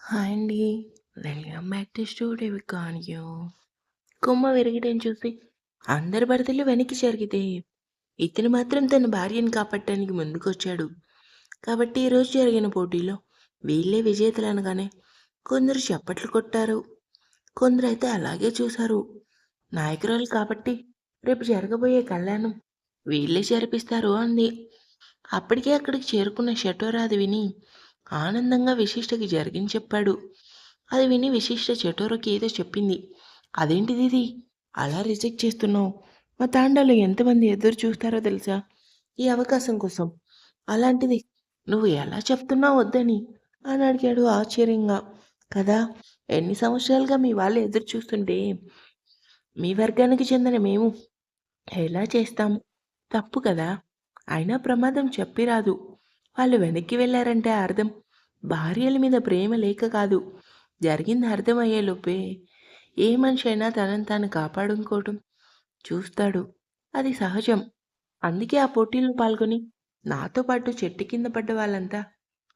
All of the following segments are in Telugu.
హాయ్ అండి. Welcome back to studio with you. కొమ్మ విరగడం చూసి అందరి భర్తలు వెనక్కి జరిగితే ఇతను మాత్రం తన భార్యను కాపాడటానికి ముందుకొచ్చాడు. కాబట్టి ఈరోజు జరిగిన పోటీలో వీళ్ళే విజేతలు అనగానే కొందరు చప్పట్లు కొట్టారు. కొందరైతే అలాగే చూశారు. నాయకురాలు కాబట్టి రేపు జరగబోయే కళ్యాణం వీళ్ళే జరిపిస్తారు అంది. అప్పటికే అక్కడికి చేరుకున్న షటోరాది విని ఆనందంగా విశిష్టకి జరిగింది చెప్పాడు. అది విని విశిష్ట చటోరకి ఏదో చెప్పింది. అదేంటిది ఇది? అలా రిజెక్ట్ చేస్తున్నావు? మా తాండాలో ఎంతమంది ఎదురు చూస్తారో తెలుసా? ఈ అవకాశం కోసం. అలాంటిది నువ్వు ఎలా చెప్తున్నావు వద్దని? అని అడిగాడు ఆశ్చర్యంగా. కదా ఎన్ని సంవత్సరాలుగా మీ వాళ్ళు ఎదురు చూస్తుంటే మీ వర్గానికి చెందిన మేము ఎలా చేస్తాము? తప్పు కదా. అయినా ప్రమాదం చెప్పిరాదు. వాళ్ళు వెనక్కి వెళ్ళారంటే అర్థం. భార్యల మీద ప్రేమ లేక కాదు. జరిగింది అర్థమయ్యేలోపే ఏ మనిషి అయినా తనని తాను కాపాడుకోవటం చూస్తాడు. అది సహజం. అందుకే ఆ పోటీలో పాల్గొని నాతో పాటు చెట్టు కింద పడ్డ వాళ్ళంతా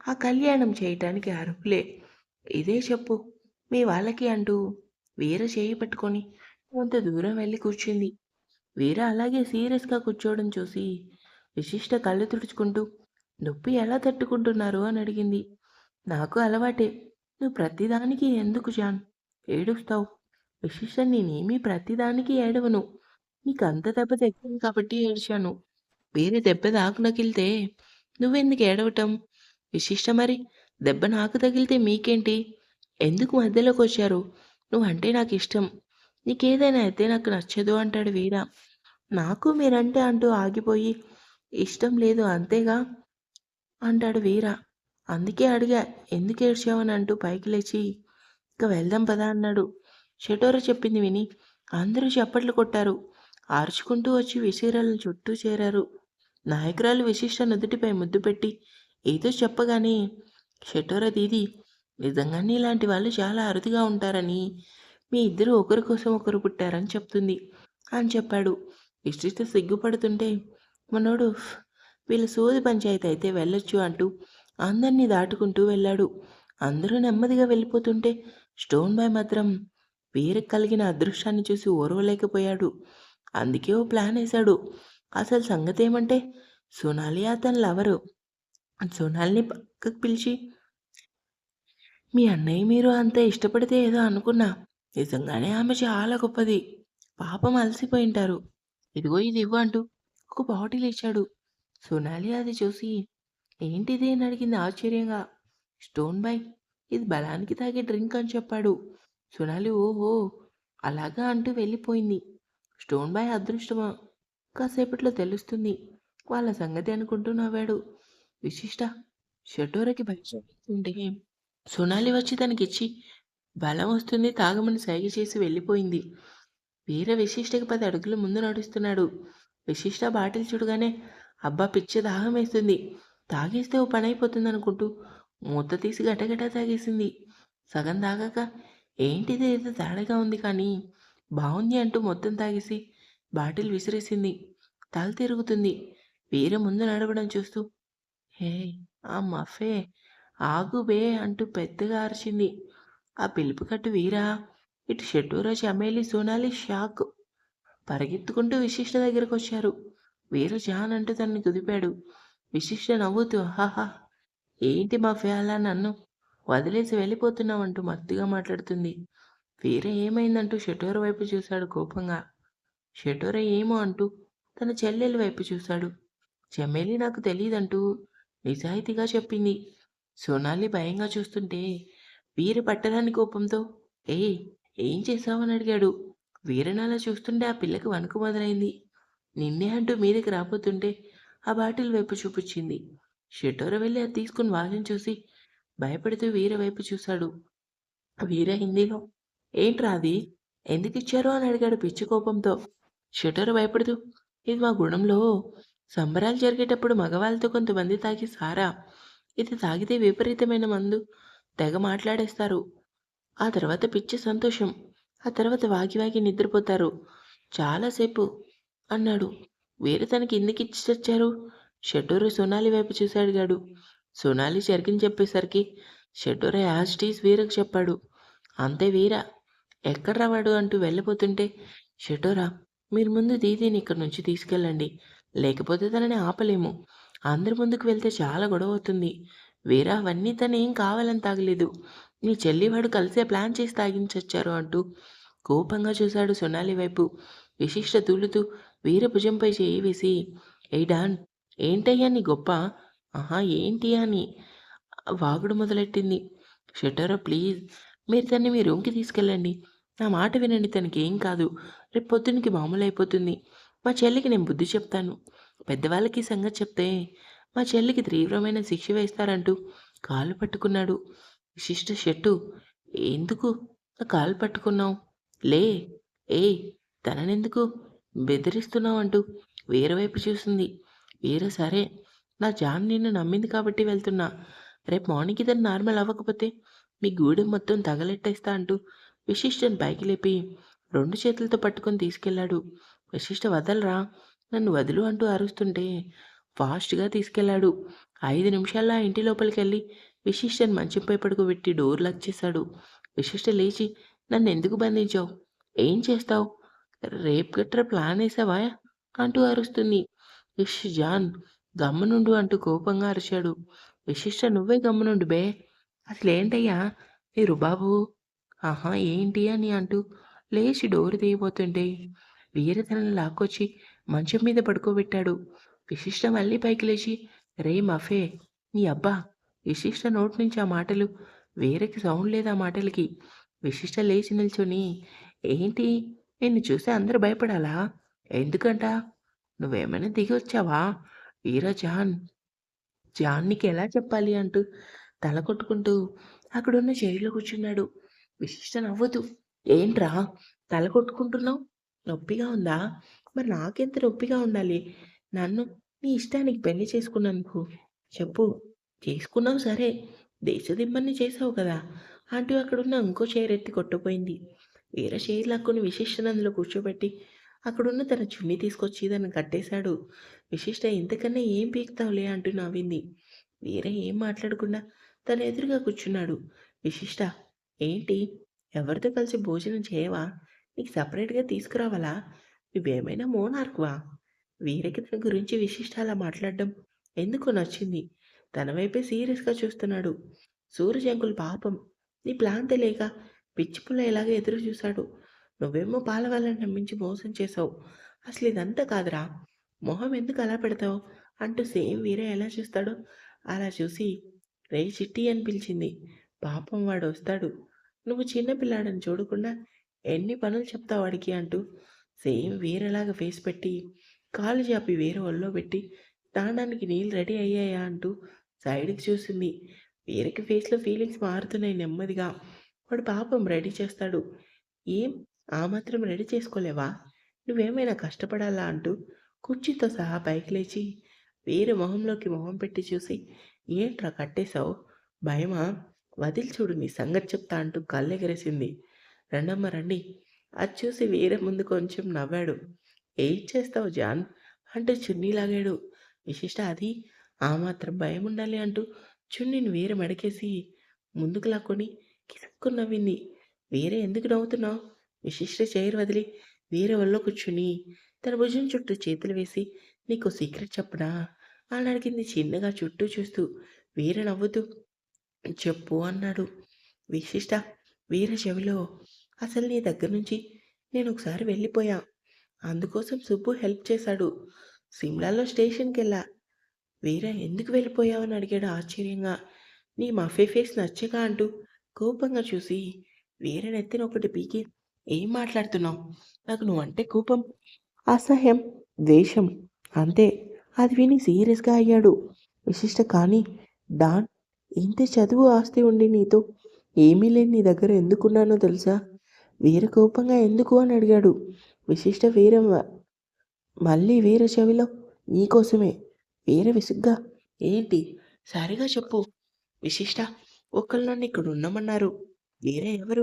ఆ కళ్యాణం చేయటానికి అర్హులే. ఇదే చెప్పు. మీ వాళ్ళకి అంటూ వీర చేయి పట్టుకొని కొంత దూరం వెళ్ళి కూర్చుంది. వీర అలాగే సీరియస్గా కూర్చోవడం చూసి విశిష్ట కళ్ళు తుడుచుకుంటూ నొప్పి ఎలా తట్టుకుంటున్నారు? అని అడిగింది. నాకు అలవాటే. నువ్వు ప్రతిదానికి ఎందుకు జాన్? ఏడుస్తావు. విశిష్ట నేనేమీ ప్రతిదానికి ఏడవను. నీకు అంత దెబ్బ తగ్గింది కాబట్టి ఏడ్చాను. వేరే దెబ్బ నాకు నగిలితే నువ్వెందుకు ఏడవటం? విశిష్ట మరి. దెబ్బ నాకు తగిలితే మీకేంటి? ఎందుకు మధ్యలోకి వచ్చారు నువ్వంటే నాకు ఇష్టం నీకేదైనా అయితే నాకు నచ్చదు అంటాడు వీర. నాకు మీరంటే అంటూ ఆగిపోయి ఇష్టం లేదు అంతేగా. అంటాడు వీర. అందుకే అడిగా ఎందుకు ఏడ్చావని? అంటూ పైకి లేచి ఇక వెళ్దాం పదా అన్నాడు. షటోర చెప్పింది విని అందరూ చప్పట్లు కొట్టారు. ఆర్చుకుంటూ వచ్చి విశీరాలను చుట్టూ చేరారు. నాయకురాలు విశిష్ట నుదుటిపై ముద్దు పెట్టి ఏదో చెప్పగానే షటోర దీది నిజంగానే ఇలాంటి వాళ్ళు చాలా అరుదుగా ఉంటారని మీ ఇద్దరు ఒకరి కోసం ఒకరు పుట్టారని చెప్తుంది అని చెప్పాడు. విశిష్ట సిగ్గుపడుతుంటే మనోడు వీళ్ళ సోది పంచాయతీ అయితే వెళ్ళొచ్చు అంటూ అందరినీ దాటుకుంటూ వెళ్ళాడు. అందరూ నెమ్మదిగా వెళ్ళిపోతుంటే స్టోన్ బాయ్ మాత్రం వీరికి కలిగిన అదృష్టాన్ని చూసి ఓర్వలేకపోయాడు. అందుకే ఓ ప్లాన్ వేశాడు. అసలు సంగతి ఏమంటే సోనాలి అతని లవరు. సోనాలిని పక్కకు పిలిచి మీ అన్నయ్య మీరు అంత ఇష్టపడితే ఏదో అనుకున్నా. నిజంగానే ఆమె చాలా గొప్పది. పాపం అలసిపోయింటారు. ఇదిగో ఇది ఇవ్వ అంటూ ఒక బాటిల్ ఇచ్చాడు సోనాలి అది చూసి ఏంటిది? అని అడిగింది ఆశ్చర్యంగా. స్టోన్ బై ఇది బలానికి తాగే డ్రింక్ అని చెప్పాడు. సోనాలి ఓహో అలాగా అంటూ వెళ్ళిపోయింది. స్టోన్ బాయ్ అదృష్టమా? కాసేపట్లో తెలుస్తుంది. వాళ్ళ సంగతి అనుకుంటూ నవ్వాడు. విశిష్ట షటోరకి భయపడుతుంటే సోనాలి వచ్చి తనకిచ్చి బలం వస్తుంది తాగమని సైగ చేసి వెళ్ళిపోయింది. వీర విశిష్టకి పది అడుగులు ముందు నడుస్తున్నాడు. విశిష్ట బాటిల్ చూడగానే అబ్బా పిచ్చి దాహం వేస్తుంది తాగేస్తే ఓ పని అయిపోతుంది అనుకుంటూ మూత తీసి గటగట తాగేసింది. సగం తాగాక ఏంటిది ఏదో తేడాగా ఉంది కానీ? బాగుంది అంటూ మొత్తం తాగేసి బాటిల్ విసిరేసింది. తల తిరుగుతుంది. వీర ముందు నడవడం చూస్తూ హే ఆ మఫే ఆగుబే అంటూ పెద్దగా అరిచింది. ఆ పిలుపు కట్టు వీరా ఇటు షెట్టూరా చమేలి సోనాలి షాక్ పరిగెత్తుకుంటూ విశిష్ట దగ్గరకు వచ్చారు వీరు జాన్ అంటూ తనని కుదిపాడు విశిష్ట నవ్వుతూ హాహా ఏంటి మా ఫేలా నన్ను వదిలేసి వెళ్ళిపోతున్నావంటూ మత్తుగా మాట్లాడుతుంది. వీర ఏమైందంటూ షటోర వైపు చూశాడు కోపంగా. షటోర ఏమో అంటూ తన చెల్లెలి వైపు చూశాడు. చెమ్మెలి నాకు తెలియదంటూ నిజాయితీగా చెప్పింది. సోనాలి భయంగా చూస్తుంటే వీర పట్టరాని కోపంతో ఏ ఏం చేశావని అడిగాడు. వీరనాల చూస్తుంటే ఆ పిల్లకి వణుకు మొదలైంది. నిన్నే అంటూ మీదకి రాబోతుంటే ఆ బాటిల్ వైపు చూపించింది. షెటోర వెళ్ళి అది తీసుకుని వాళ్ళని చూసి భయపడుతూ వీర వైపు చూశాడు. వీర హిందీలో ఏంట్రా అది? ఎందుకు ఇచ్చారో? అని అడిగాడు పిచ్చి కోపంతో. షెటోర భయపడుతూ ఇది మా గుణంలో. సంబరాలు జరిగేటప్పుడు మగవాళ్ళతో కొంతమంది తాగి సారా. ఇది తాగితే విపరీతమైన మందు. తెగ మాట్లాడేస్తారు. ఆ తర్వాత పిచ్చి సంతోషం. ఆ తర్వాత వాగి వాగి నిద్రపోతారు. చాలాసేపు అన్నాడు. వీరు తనకి ఎందుకు ఇచ్చి చచ్చారు షెట్టూరు సోనాలి వైపు చూశాడు గాడు సోనాలి జరిగింది చెప్పేసరికి షెడ్యూర యాస్టీస్ వీరకు చెప్పాడు. అంతే వీర ఎక్కడ రావాడు? అంటూ వెళ్ళిపోతుంటే షెడ్డోరా మీరు ముందు దీదీని ఇక్కడి నుంచి తీసుకెళ్ళండి. లేకపోతే తనని ఆపలేము. అందరి ముందుకు వెళ్తే చాలా గొడవ అవుతుంది. వీరా అవన్నీ తను ఏం కావాలని తాగలేదు. నీ చెల్లివాడు కలిసే ప్లాన్ చేసి తాగించొచ్చారు అంటూ కోపంగా చూశాడు సొనాలి వైపు. విశిష్ట తూలుతూ వీర భుజంపై చేయి వేసి ఏ డాన్ ఏంటయ్యా నీ గొప్ప? ఆహా ఏంటి అని వాగుడు మొదలెట్టింది. షెటరో ప్లీజ్. మీరు తన్ని మీ రూమ్కి తీసుకెళ్ళండి. నా మాట వినండి తనకి ఏం కాదు. రేపు పొద్దునికి మామూలు అయిపోతుంది మా చెల్లికి నేను బుద్ధి చెప్తాను. పెద్దవాళ్ళకి సంగతి చెప్తే మా చెల్లికి తీవ్రమైన శిక్ష వేస్తారంటూ కాలు పట్టుకున్నాడు. విశిష్ట షెట్టు. ఎందుకు? నా కాలు పట్టుకున్నావు. లే ఏ తననెందుకు? బెదిరిస్తున్నావు అంటూ వేరే వైపు చూసింది. వీర సరే నా జాన్ నిన్ను నమ్మింది కాబట్టి వెళ్తున్నా. రేపు మార్నింగ్ ఇతను నార్మల్ అవ్వకపోతే మీ గూడెం మొత్తం తగలెట్టేస్తా అంటూ విశిష్టని పైకి లేపి రెండు చేతులతో పట్టుకొని తీసుకెళ్ళాడు. విశిష్ట వదలరా. నన్ను వదులు అంటూ అరుస్తుంటే ఫాస్ట్గా తీసుకెళ్ళాడు. ఐదు నిమిషాల్లో ఆ ఇంటి లోపలికి వెళ్ళి విశిష్టని మంచంపై పడుకోబెట్టి డోర్ లాక్ చేశాడు. విశిష్ట లేచి నన్ను ఎందుకు బంధించావు? ఏం చేస్తావు? రేపు గట్రా ప్లాన్ వేసావా? అంటూ అరుస్తుంది. ఇష్ జాన్ గమ్మనుండు అంటూ కోపంగా అరిచాడు. విశిష్ట నువ్వే గమ్మనుండు బే. అసలేంటయ్యా? ఏ రుబాబు? ఆహా ఏంటి అని అంటూ లేచి డోరు తీయబోతుంటే వీర తనని లాక్కొచ్చి మంచం మీద పడుకోబెట్టాడు. విశిష్ట మళ్ళీ పైకి లేచి రే మఫే నీ అబ్బా విశిష్ట నోటి నుంచి ఆ మాటలు వేరేకి సౌండ్ లేదు ఆ మాటలకి. విశిష్ట లేచి నిల్చొని ఏంటి? నిన్ను చూసి అందరు భయపడాలా? ఎందుకంట? నువ్వేమైనా దిగి వచ్చావా? ఈరా జాన్. జాన్ నీకు ఎలా చెప్పాలి అంటూ తల కొట్టుకుంటూ అక్కడున్న చైర్లో కూర్చున్నాడు. విశిష్ట నవ్వుతూ ఏంట్రా? తల కొట్టుకుంటున్నావు? నొప్పిగా ఉందా? మరి నాకెంత నొప్పిగా ఉండాలి? నన్ను నీ ఇష్టానికి పెళ్ళి చేసుకున్నందుకు. చెప్పు. చేసుకున్నావు సరే. దేశదిమ్మని చేసావు కదా? అంటూ అక్కడున్న ఇంకో చైర్ ఎత్తి కొట్టుపోయింది వేరే చైర్ లాక్కుని విశిష్టను అందులో కూర్చోబెట్టి అక్కడున్న తన చున్నీ తీసుకొచ్చి దాన్ని కట్టేశాడు. విశిష్ట ఇంతకన్నా ఏం పీక్తావులే? అంటూ నవ్వింది వేరే ఏం మాట్లాడకుండా తన ఎదురుగా కూర్చున్నాడు. విశిష్ట ఏంటి? ఎవరితో కలిసి భోజనం చేయవా? నీకు సపరేట్గా తీసుకురావాలా? నువ్వేమైనా మోనార్కువా? వీరకి తన గురించి విశిష్ట అలా మాట్లాడడం ఎందుకు నచ్చింది. తన వైపే సీరియస్గా చూస్తున్నాడు. సూర్యశంకుల్ పాపం నీ ప్లాన్ తెలియక పిచ్చిపుల్ల ఎలాగ ఎదురు చూశాడు. నువ్వేమో పాలవాలని నమ్మించి మోసం చేసావు అసలు ఇదంతా కాదురా. మొహం ఎందుకు అలా పెడతావు? అంటూ సేమ్ వీరే ఎలా చూస్తాడో అలా చూసి రే చిట్టి అని పిలిచింది. పాపం వాడు వస్తాడు. నువ్వు చిన్నపిల్లాడని చూడకుండా ఎన్ని పనులు చెప్తావు వాడికి? అంటూ సేమ్ వేరేలాగా ఫేస్ పెట్టి కాలు చాపి వేరే ఒళ్ళో పెట్టి తాగడానికి నీళ్ళు రెడీ అయ్యాయా అంటూ సైడ్కి చూసింది. వీరికి ఫేస్లో ఫీలింగ్స్ మారుతున్నాయి నెమ్మదిగా. వాడు పాపం రెడీ చేస్తాడు. ఏం? ఆ మాత్రం రెడీ చేసుకోలేవా? నువ్వేమైనా కష్టపడాలా అంటూ కుర్చీతో సహా పైకి లేచి వేరే మొహంలోకి మొహం పెట్టి చూసి ఏంట్రా కట్టేశావు? భయమా? వదిలి చూడు నీ సంగతి చెప్తా అంటూ కళ్ళెగరేసింది. రండమ్మ రండి. అది చూసి వేరే ముందు కొంచెం నవ్వాడు. ఏం చేస్తావు జాన్? అంటూ చున్నీ లాగాడు. విశిష్ట అది ఆ మాత్రం భయం ఉండాలి అంటూ చున్నీని వేరే మడకేసి ముందుకు లాక్కొని చిక్కు నవ్వింది వేరే ఎందుకు నవ్వుతున్నావు? విశిష్ట చైర్ వదిలి వేరే వల్ల కూర్చుని తన భుజం చుట్టూ చేతులు వేసి నీకు సీక్రెట్ చెప్పనా? అని అడిగింది చిన్నగా చుట్టూ చూస్తూ. వీర నవ్వుతూ. చెప్పు అన్నాడు. విశిష్ట వీర చెవిలో. అసలు నీ దగ్గర నుంచి నేను ఒకసారి వెళ్ళిపోయా. అందుకోసం సుబ్బు హెల్ప్ చేశాడు. సిమ్లాలో స్టేషన్కి వెళ్ళా వీర ఎందుకు వెళ్ళిపోయావు? అని అడిగాడు ఆశ్చర్యంగా. నీ మఫే ఫేస్ నచ్చగా అంటూ కోపంగా చూసి వేరే నెత్తిన ఒకటి పీకి ఏం మాట్లాడుతున్నావు? నాకు నువ్వంటే కోపం అసహ్యం ద్వేషం. అంతే. అది విని సీరియస్గా అయ్యాడు. విశిష్ట కానీ డాన్ ఇంత చదువు ఆస్తి ఉండి నీతో ఏమీ లేని నీ దగ్గర ఎందుకున్నానో తెలుసా? వీర కోపంగా ఎందుకు అని అడిగాడు. విశిష్ట వీర మళ్ళీ వీర చెవిలో నీకోసమే వీర విసుగ్గా. ఏంటి? సరిగా చెప్పు. విశిష్ట ఒకళ్ళు నన్ను ఇక్కడ ఉన్నామన్నారు వేరే ఎవరు?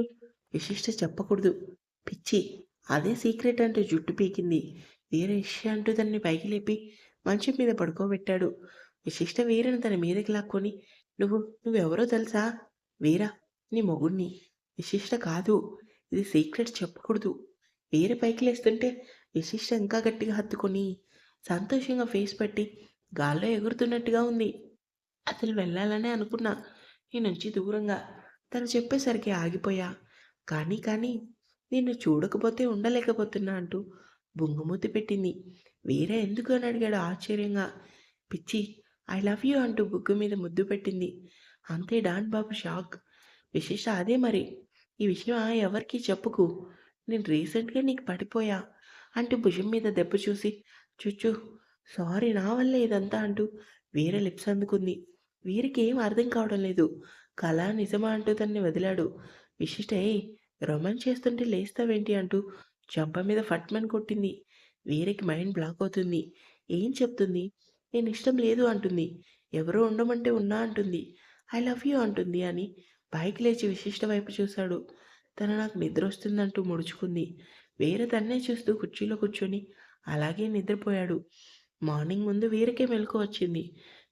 విశిష్ట చెప్పకూడదు. పిచ్చి అదే సీక్రెట్ అంటూ జుట్టు పీకింది. వేరే ఇష్య అంటూ దాన్ని పైకి లేపి మంచం మీద పడుకోబెట్టాడు. విశిష్ట వీరని తన మీదకి లాక్కొని నువ్వు నువ్వెవరో తెలుసా? వీరా నీ మొగుడిని విశిష్ట కాదు. ఇది సీక్రెట్ చెప్పకూడదు. వేరే పైకి లేస్తుంటే విశిష్ట ఇంకా గట్టిగా హత్తుకొని సంతోషంగా ఫేస్ పెట్టి గాల్లో ఎగురుతున్నట్టుగా ఉంది. అతను వెళ్ళాలనే అనుకున్నా. నీ నుంచి దూరంగా తను చెప్పేసరికి ఆగిపోయా. కానీ కానీ నిన్ను చూడకపోతే ఉండలేకపోతున్నా అంటూ బుంగమూతి పెట్టింది. వేరే ఎందుకు? అని అడిగాడు ఆశ్చర్యంగా. పిచ్చి ఐ లవ్ యూ అంటూ బుగ్గు మీద ముద్దు పెట్టింది. అంతే డాన్ బాబు షాక్. విశేష అదే మరి. ఈ విషయం ఎవరికి చెప్పుకు. నేను రీసెంట్గా నీకు పడిపోయా అంటూ భుజం మీద దెబ్బ చూసి చుచ్చు సారీ నా వల్లే ఇదంతా అంటూ వేరే లిప్స్ అందుకుంది. వీరికి ఏం అర్థం కావడం లేదు. కళ నిజమా అంటూ తన్ని వదిలాడు. విశిష్ట "ఏయ్, రొమాన్స్ చేస్తుంటే లేస్తావేంటి? అంటూ చెంప మీద ఫట్మన్ కొట్టింది. వీరికి మైండ్ బ్లాక్ అవుతుంది. ఏం చెప్తుంది? నేను ఇష్టం లేదు అంటుంది. ఎవరో ఉండమంటే ఉన్నా అంటుంది. ఐ లవ్ యూ అంటుంది అని పైకి లేచి విశిష్ట వైపు చూశాడు. తన నాకు నిద్ర వస్తుందంటూ ముడుచుకుంది. వేరే తన్నే చూస్తూ కుర్చీలో కూర్చొని అలాగే నిద్రపోయాడు. మార్నింగ్ ముందు వీరికే మెలకు వచ్చింది.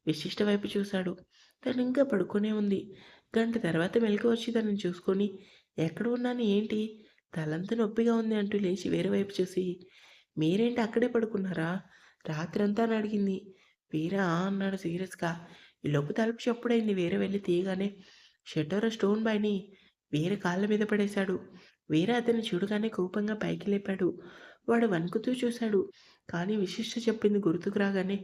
విశిష్ట వైపు చూశాడు. తను ఇంకా పడుకునే ఉంది. గంట తర్వాత మెలకు వచ్చి తనని చూసుకొని ఎక్కడ ఉన్నాను? ఏంటి? తలంతా నొప్పిగా ఉంది అంటూ లేచి వేరే వైపు చూసి మీరేంటి అక్కడే పడుకున్నారా? రాత్రంతా అని అడిగింది. వీరా అన్నాడు సీరియస్గా. లోపు తలుపు చెప్పుడైంది. వేరే వెళ్ళి తీయగానే షట్టర స్టోన్ బాయ్ని వీర కాళ్ళ మీద పడేశాడు. వీర అతన్ని చూడగానే కోపంగా పైకి లేపాడు. వాడు వణుకుతూ చూశాడు. కానీ విశిష్ట చెప్పింది గుర్తుకు రాగానే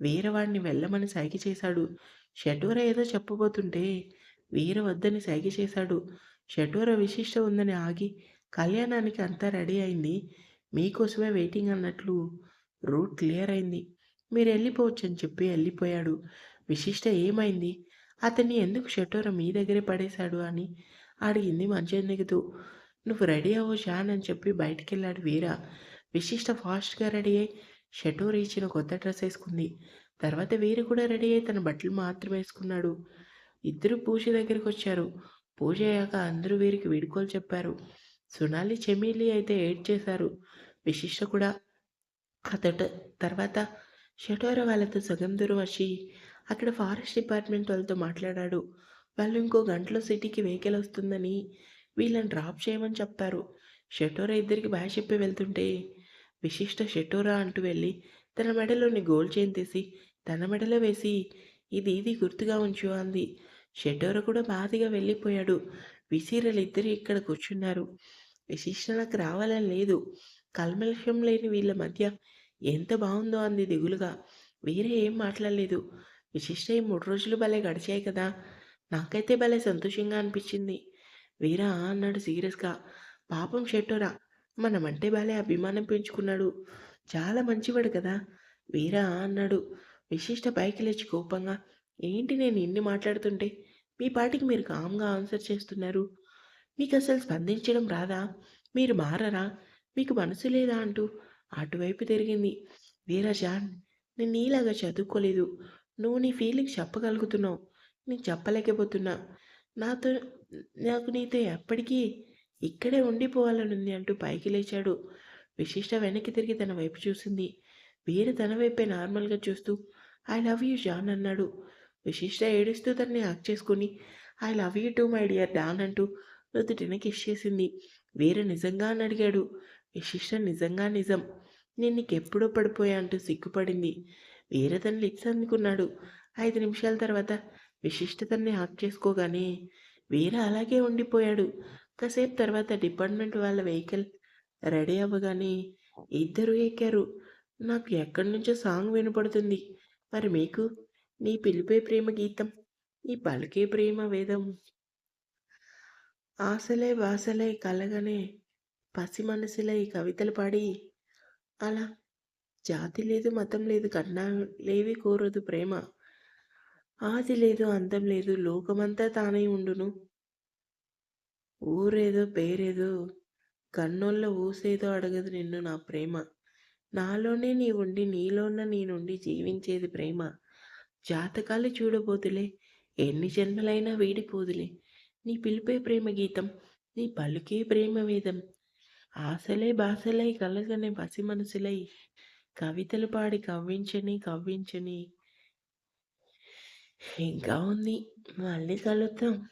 వీరవాడిని వెళ్ళమని సైకి చేశాడు. షటూర ఏదో చెప్పబోతుంటే వీర వద్దని సైగ చేశాడు. షటూర విశిష్ట ఉందని ఆగి కళ్యాణానికి అంతా రెడీ అయింది. మీకోసమే వెయిటింగ్ అన్నట్లు రూట్ క్లియర్ అయింది. మీరు వెళ్ళిపోవచ్చు అని చెప్పి వెళ్ళిపోయాడు. విశిష్ట ఏమైంది? అతన్ని ఎందుకు షటూర మీ దగ్గరే పడేశాడు అని అడిగింది మంచం నువ్వు రెడీ అవ్వు షాన్ అని చెప్పి బయటికి వెళ్ళాడు వీర. విశిష్ట ఫాస్ట్గా రెడీ అయి షటోర ఇచ్చిన కొత్త డ్రెస్ వేసుకుంది తర్వాత వీరు కూడా రెడీ అయి తన బట్టలు మాత్రమే వేసుకున్నాడు ఇద్దరు పూజ దగ్గరికి వచ్చారు పూజ అయ్యాక అందరూ వీరికి వీడుకోలు చెప్పారు. సునాలి చెమీలి అయితే ఏడ్ చేశారు. విశిష్ట కూడా. అతడు తర్వాత షటోర వాళ్ళతో సగం దూరం వచ్చి అక్కడ ఫారెస్ట్ డిపార్ట్మెంట్ వాళ్ళతో మాట్లాడాడు. వాళ్ళు ఇంకో గంటలో సిటీకి వెహికల్ వస్తుందని వీళ్ళని డ్రాప్ చేయమని చెప్పారు. షటోరా ఇద్దరికి బాయ్ చెప్పి వెళ్తుంటే విశిష్ట షెటోరా అంటూ వెళ్ళి తన మెడలోని గోల్డ్ చైన్ తీసి తన మెడలో వేసి ఇది ఇది గుర్తుగా ఉంచు అంది. షెటోర కూడా బాధగా వెళ్ళిపోయాడు. విసీరలు ఇద్దరు ఇక్కడ కూర్చున్నారు. విశిష్ట నాకు రావాలని లేదు. కల్మలక్ష్యం లేని వీళ్ళ మధ్య ఎంత బాగుందో అంది దిగులుగా. వేరే ఏం మాట్లాడలేదు. విశిష్ట ఈ మూడు రోజులు భలే గడిచాయి కదా. నాకైతే భలే సంతోషంగా అనిపించింది. వీరా అన్నాడు సీరియస్గా. పాపం షెట్టోరా మనమంటే బాలే అభిమానం పెంచుకున్నాడు. చాలా మంచివాడు కదా. వీరా అన్నాడు. విశిష్ట పైకి లేచి కోపంగా ఏంటి నేను ఇన్ని మాట్లాడుతుంటే? మీ పాటికి మీరు కామ్గా ఆన్సర్ చేస్తున్నారు. మీకు అసలు స్పందించడం రాదా? మీరు మారరా? మీకు మనసు లేదా? అంటూ అటువైపు తిరిగింది. వీరా జాన్ నేను నీలాగా చదువుకోలేదు. నువ్వు నీ ఫీలింగ్ చెప్పగలుగుతున్నావు. నేను చెప్పలేకపోతున్నా. నాతో నాకు నీతో ఎప్పటికీ ఇక్కడే ఉండిపోవాలనుంది అంటూ పైకి లేచాడు. విశిష్ట వెనక్కి తిరిగి తన వైపు చూసింది. వీరు తన వైపే నార్మల్గా చూస్తూ ఐ లవ్ యూ జాన్ అన్నాడు. విశిష్ట ఏడుస్తూ తనని హక్ చేసుకుని I love you too my dear Don అంటూ నుదుటిని కిష్ చేసింది. వీర నిజంగా అని అడిగాడు. విశిష్ట నిజంగా నిజం. నేను నీకెప్పుడో పడిపోయా అంటూ సిగ్గుపడింది. వీర తన లిప్స్ అందుకున్నాడు. ఐదు నిమిషాల తర్వాత విశిష్ట తన్ని హక్ చేసుకోగానే వీర అలాగే ఉండిపోయాడు. కాసేపు తర్వాత డిపార్ట్మెంట్ వాళ్ళ వెహికల్ రెడీ అవ్వగానే ఇద్దరు ఎక్కారు. నాకు ఎక్కడి నుంచో సాంగ్ వినపడుతుంది. మరి మీకు? నీ పిలిపే ప్రేమ గీతం నీ పలికే ప్రేమ వేదం. ఆశలే వాసలే కలగనే పసి మనసులే కవితలు పాడి. అలా జాతి లేదు మతం లేదు కన్నా లేవి కోరదు ప్రేమ. ఆది లేదు అంతం లేదు లోకమంతా తానే ఉండును. ఊరేదో పేరేదో కన్నోళ్ళ ఊసేదో అడగదు నిన్ను నా ప్రేమ. నాలోనే నీ ఉండి నీలోన నీ నుండి జీవించేది ప్రేమ. జాతకాలు చూడబోదులే ఎన్ని జన్మలైనా వీడిపోదులే. నీ పిలిపే ప్రేమ గీతం నీ పలుకే ప్రేమ వేదం. ఆశలే బాసలై కలగనే పసి మనసులై కవితలు పాడి కవ్వించని కవ్వించని. ఇంకా ఉంది మళ్ళీ కలుద్దాం.